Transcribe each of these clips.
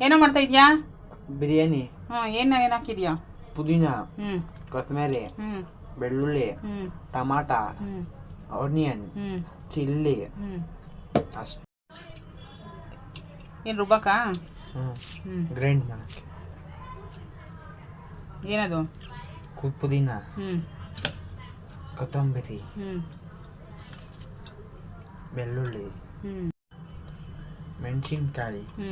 ಏನೋ ಮಾಡ್ತಾ ಇದೀಯಾ? ಬಿರಿಯಾನಿ. ಹ್ಞೂ ಏನು ಏನು ಹಾಕಿದ್ಯಾ? ಪುದೀನ ಹ್ಞೂ ಕೊತ್ತಂಬರಿ ಹ್ಞೂ ಬೆಳ್ಳುಳ್ಳಿ ಹ್ಞೂ ಟಮಾಟ ಹ್ಞೂ ಆನಿಯನ್ ಹ್ಞೂ ಚಿಲ್ಲಿ. ಹ್ಞೂ ಅಷ್ಟು. ಏನು ರುಬ್ಬಕ್ಕ ಹ್ಞೂ ಹ್ಞೂ ಗ್ರೈಂಡ್ ಮಾಡಕ್ಕೆ. ಏನದು? ಕು ಪುದೀನ. ಹ್ಞೂ ಕೊತ್ತಂಬರಿ. ಹ್ಞೂ ಬೆಳ್ಳುಳ್ಳಿ. ಹ್ಞೂ ಮೆಣಸಿನ್ಕಾಯಿ. ಹ್ಞೂ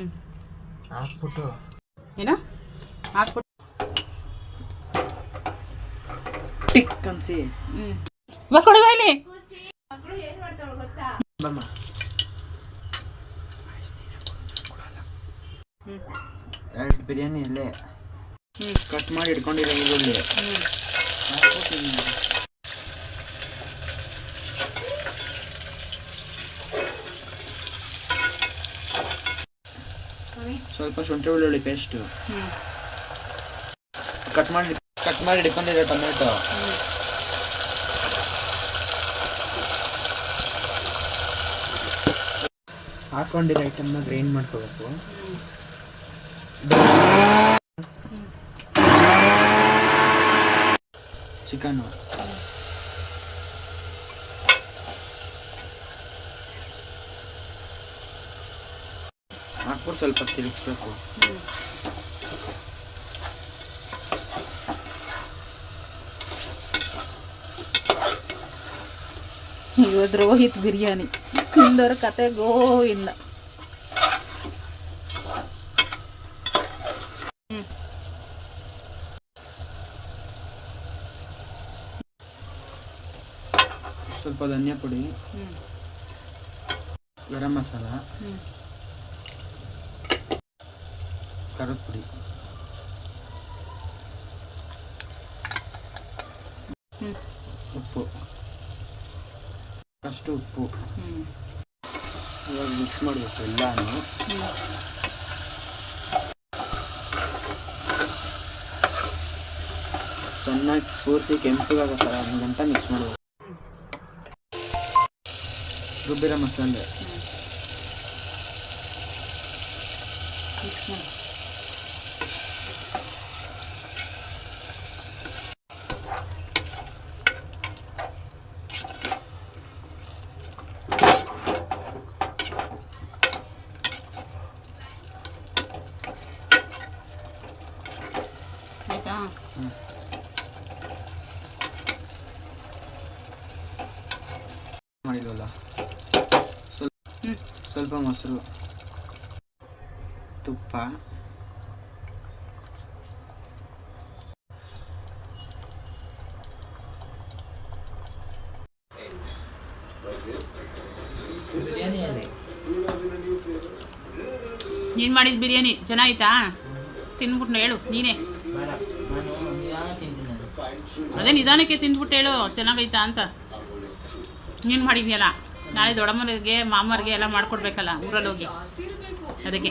ಹಾಕ್ಬಿಟ್ಟು. ಏನ? ಹಾಕ್ಬಿಟ್ಟು ಟಿಕ್ ಅನ್ಸಿ. ಹ್ಞೂ ಕೊಡುವ ಇಲ್ಲಿ. ಬಮ್ಮ. ಎರಡು ಬಿರಿಯಾನಿ ಇಲ್ಲೇ ಹ್ಮ್. ಕಟ್ ಮಾಡಿ ಇಟ್ಕೊಂಡಿರೋ ಈರುಳ್ಳಿ ಹ್ಞೂ ಹಾಕ್ಬಿಟ್ಟು ಇನ್ನು ಸ್ವಲ್ಪ ಶುಂಠಿ ಬೆಳ್ಳುಳ್ಳಿ ಪೇಸ್ಟು ಹ್ಞೂ ಕಟ್ ಮಾಡಿ ಕಟ್ ಮಾಡಿ ಇಟ್ಕೊಂಡಿರೋ ಟೊಮೆಟೊ ಹ್ಞೂ ಹಾಕೊಂಡಿರೋ ಐಟಮ್ನ ಗ್ರೈಂಡ್ ಮಾಡ್ಕೋಬೇಕು ಚಿಕನು ಹಾಕ್ಬಿಟ್ಟು ಸ್ವಲ್ಪ ತಿರುಗಿಸ್ಬೇಕು. ಇವತ್ತು ರೋಹಿತ್ ಬಿರಿಯಾನಿ. ತಿಂದವ್ರ ಕತೆ ಗೋವಿಂದ ಹ್ಞೂ ಸ್ವಲ್ಪ ಧನಿಯಾ ಪುಡಿ ಗರಂ ಮಸಾಲ. ಖಾರದ ಪುಡಿ ಉಪ್ಪು. ಅಷ್ಟು ಉಪ್ಪು. ಇವಾಗ ಮಿಕ್ಸ್ ಮಾಡಬೇಕು ಎಲ್ಲಾನು. ಚೆನ್ನಾಗಿ ಪೂರ್ತಿ ಕೆಂಪಗಾಗೋ ಥರ ಒಂದು ಗಂಟೆ ಮಿಕ್ಸ್ ಮಾಡಬೇಕು. ರುಬ್ಬಿರೋ ಮಸಾಲೆ. ಮಿಕ್ಸ್ ಮಾಡಿ. ಆಯ್ತಾ? ಸ್ವಲ್ಪ ಹ್ಞೂ ಸ್ವಲ್ಪ ಮೊಸರು ತುಪ್ಪ ನೀನ್ ಮಾಡಿದ ಬಿರಿಯಾನಿ ಚೆನ್ನಾಗಿತ್ತಾ? ತಿನ್ಬಿಟ್ನ ಹೇಳು ನೀನೇ. ಅದೇ ನಿಧಾನಕ್ಕೆ ತಿಂದ್ಬಿಟ್ಟು ಹೇಳು, ಚೆನ್ನಾಗೈತಾ ಅಂತ. ನೀನು ಮಾಡಿದ್ಯಲ್ಲ? ನಾಳೆ ದೊಡ್ಡಮ್ಮನಿಗೆ ಮಾಮರಿಗೆ ಎಲ್ಲ ಮಾಡ್ಕೊಡ್ಬೇಕಲ್ಲ ಊರಲ್ಲಿ ಹೋಗಿ ಅದಕ್ಕೆ.